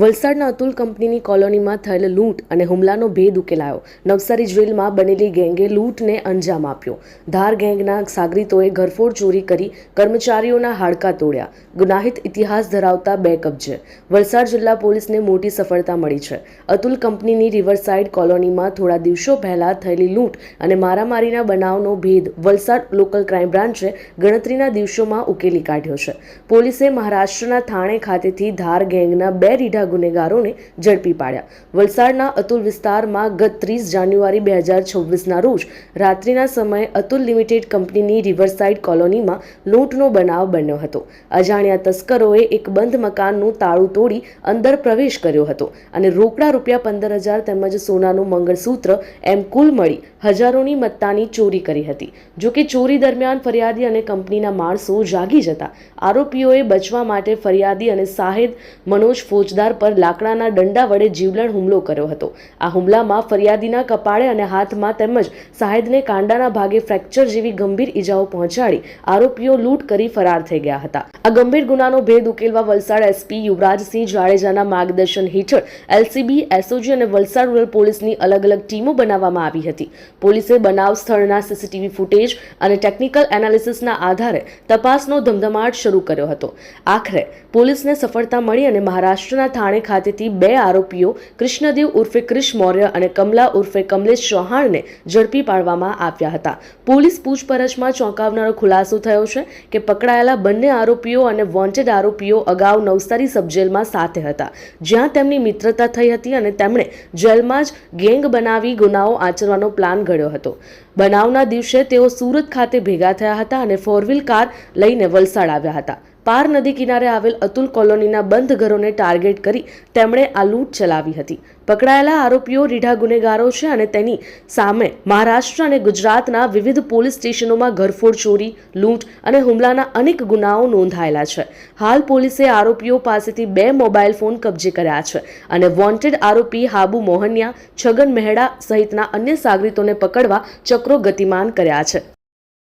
વલસાડના અતુલ કંપનીની કોલોનીમાં થયેલ લૂંટ અને હુમલાનો ભેદ ઉકેલાયો. નવસારી જેલમાં બનેલી ગેંગે લૂંટને અંજામ આપ્યો. ધાર ગેંગના સાગરીતોએ ઘરફોડ ચોરી કરી કર્મચારીઓના હાડકાં તોડ્યા. ગુનાહિત ઇતિહાસ ધરાવતા બે કબજે. વલસાડ જિલ્લા પોલીસને મોટી સફળતા મળી છે. અતુલ કંપનીની રિવરસાઇડ કોલોનીમાં થોડા દિવસો પહેલા થયેલી લૂંટ અને મારામારીના બનાવનો ભેદ વલસાડ લોકલ ક્રાઇમ બ્રાન્ચે ગણતરીના દિવસોમાં ઉકેલી કાઢ્યો છે. પોલીસે મહારાષ્ટ્રના થાણે ખાતેથી ધાર ગેંગના બે રીઢા ગુનેગારોને ઝડપી પાડ્યા. વલસાડના અતુલ વિસ્તારમાં ગત ત્રીસ જાન્યુઆરી બે હજાર છવ્વીસના રોજ રાત્રિના સમયે અતુલ લિમિટેડ કંપનીની રિવરસાઇડ કોલોનીમાં લૂંટનો બનાવ બન્યો હતો. અજાણ્યા તસ્કરોએ એક બંધ મકાનનું તાળું તોડી અંદર પ્રવેશ કર્યો હતો અને રોકડા રૂપિયા પંદર હજાર તેમજ સોનાનું મંગળસૂત્ર એમ કુલ મળી હજારોની મત્તાની ચોરી કરી હતી. જો કે ચોરી દરમિયાન ફરિયાદી અને કંપનીના માણસો જાગી જતા. આરોપીઓએ બચવા માટે ફરિયાદી અને સાહેદ મનોજ ફોજદાર પર લાકડાના દંડા વડે જીવલેણ હુમલો કર્યો હતો. આ હુમલામાં ફરિયાદીના કપાળે અને હાથમાં તેમજ સાહેદને કાંડાના ભાગે ફ્રેક્ચર જેવી ગંભીર ઇજાઓ પહોંચાડી આરોપીઓ લૂંટ કરી ફરાર થઈ ગયા હતા. આ ગંભીર ગુનાનો ભેદ ઉકેલવા વલસાડ એસપી યુવરાજસિંહ જાડેજાના માર્ગદર્શન હેઠળ એલસીબી, એસઓજી અને વલસાડ રૂરલ પોલીસની અલગ અલગ ટીમો બનાવવામાં આવી હતી. પોલીસે બનાવ સ્થળના સીસીટીવી ફૂટેજ અને ટેકનિકલ એનાલિસિસના આધારે તપાસનો ધમધમાટ શરૂ કર્યો હતો. આખરે પોલીસને સફળતા મળી અને મહારાષ્ટ્રના થાણે ખાતેથી બે આરોપીઓ કૃષ્ણદેવ ઉર્ફે ક્રિશ મૌર્ય અને કમલા ઉર્ફે કમલેશ ચૌહાણને ઝડપી પાડવામાં આવ્યા હતા. પોલીસ પૂછપરછમાં ચોંકાવનારો ખુલાસો થયો છે કે પકડાયેલા બંને આરોપીઓ અને વોન્ટેડ આરોપીઓ અગાઉ નવસારી સબજેલમાં સાથે હતા. જ્યાં તેમની મિત્રતા થઈ હતી અને તેમણે જેલમાં જ ગેંગ બનાવી ગુનાઓ આચરવાનો પ્લાન ઘડ્યો હતો. બનાવના દિવસે તેઓ સુરત ખાતે ભેગા થયા હતા અને ફોર વ્હીલ કાર લઈને વલસાડ આવ્યા હતા. પાર નદી કિનારે આવેલ અતુલ કોલોનીના બંધ ઘરોને ટાર્ગેટ કરી તેમણે આ લૂંટ ચલાવી હતી. પકડાયેલા આરોપીઓ રીઢા ગુનેગારો છે અને તેની સામે મહારાષ્ટ્ર અને ગુજરાતના વિવિધ પોલીસ સ્ટેશનોમાં ઘરફોડ ચોરી, લૂંટ અને હુમલાના અનેક ગુનાઓ નોંધાયેલા છે. હાલ પોલીસે આરોપીઓ પાસેથી બે મોબાઈલ ફોન કબજે કર્યા છે અને વોન્ટેડ આરોપી હાબુ મોહનિયા, છગન મહેડા સહિતના અન્ય સાગરીતોને પકડવા ચક્રો ગતિમાન કર્યા છે.